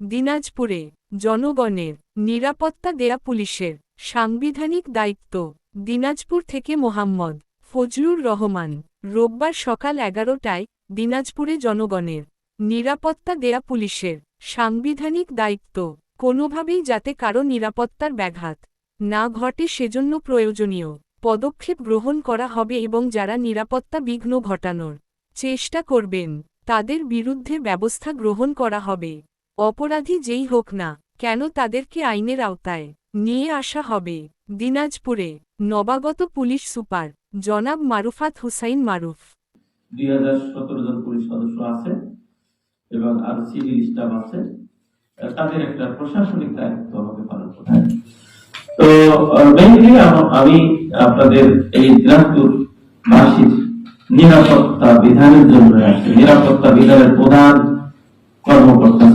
দিনাজপুরে জনগণের নিরাপত্তা দেয়া পুলিশের সাংবিধানিক দায়িত্ব দিনাজপুর থেকে মোহাম্মদ ফজলুর রহমান। রোববার সকাল এগারোটায় দিনাজপুরে জনগণের নিরাপত্তা দেয়া পুলিশের সাংবিধানিক দায়িত্ব কোনোভাবেই যাতে কারও নিরাপত্তার ব্যাঘাত না ঘটে সেজন্য প্রয়োজনীয় পদক্ষেপ গ্রহণ করা হবে এবং যারা নিরাপত্তা বিঘ্ন ঘটানোর চেষ্টা করবেন তাদের বিরুদ্ধে ব্যবস্থা গ্রহণ করা হবে। অপরাধী যেই হোক না, কেন তাদেরকে আইনের আওতায় নিয়ে আসা হবে? দিনাজপুরে, নবাগত পুলিশ সুপার, জনাব মারুফাত হুসাইন মারুফ। দুই হাজার সতেরো জন পুলিশ সদস্য আছে এবং আর সিভিল স্টাফ আছে। তাদের একটা প্রশাসনিক দায়িত্ব আমাকে পালন তো মেইনলি আমি আপনাদের এই দিনাজপুর বাসীর নিরাপত্তা বিধানের জন্য আসছে। নিরাপত্তা বিধানের প্রধান কর্মকর্তা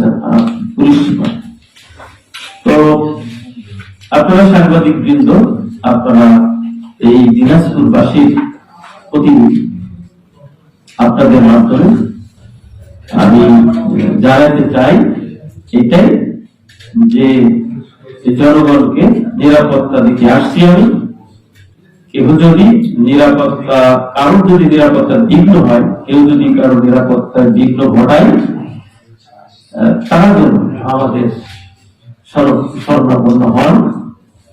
আপনারা সাংবাদিক বৃন্দ, আপনারা এই দিনাজপুর বাসীর প্রতিনিধি, আপনাদের মাধ্যমে আমি জানাতে চাই এটাই যে জনগণকে নিরাপত্তা দিকে আসছি আমি। কেউ যদি নিরাপত্তা, কারোর যদি নিরাপত্তা বিঘ্ন হয়, কেউ যদি কারও নিরাপত্তার বিঘ্ন ঘটায় তারা যেন আমাদের স্মরণ- স্মরণাপন্ন হন।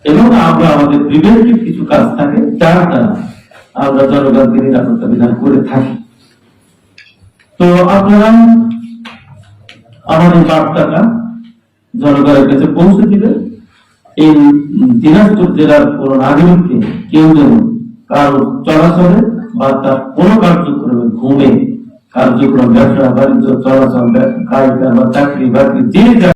এবং আমরা আমাদের প্রিভেন্টিভ কিছু কাজ থাকে, যার দ্বারা আমরা জনগণকে নিরাপত্তা বিধান করে থাকি। তো আপনারা আমাদের বার্তাটা জনগণের কাছে পৌঁছে দিবেন এই দিনাজপুর জেলার কোন নাগরিককে কেউ যেন কারও চলাচলে বা তার কোন কার্যক্রমে ঘুমে, কার্যক্রম, ব্যবসা, বাণিজ্য, চলাচল গাড়ি বা চাকরি, বাকরি যা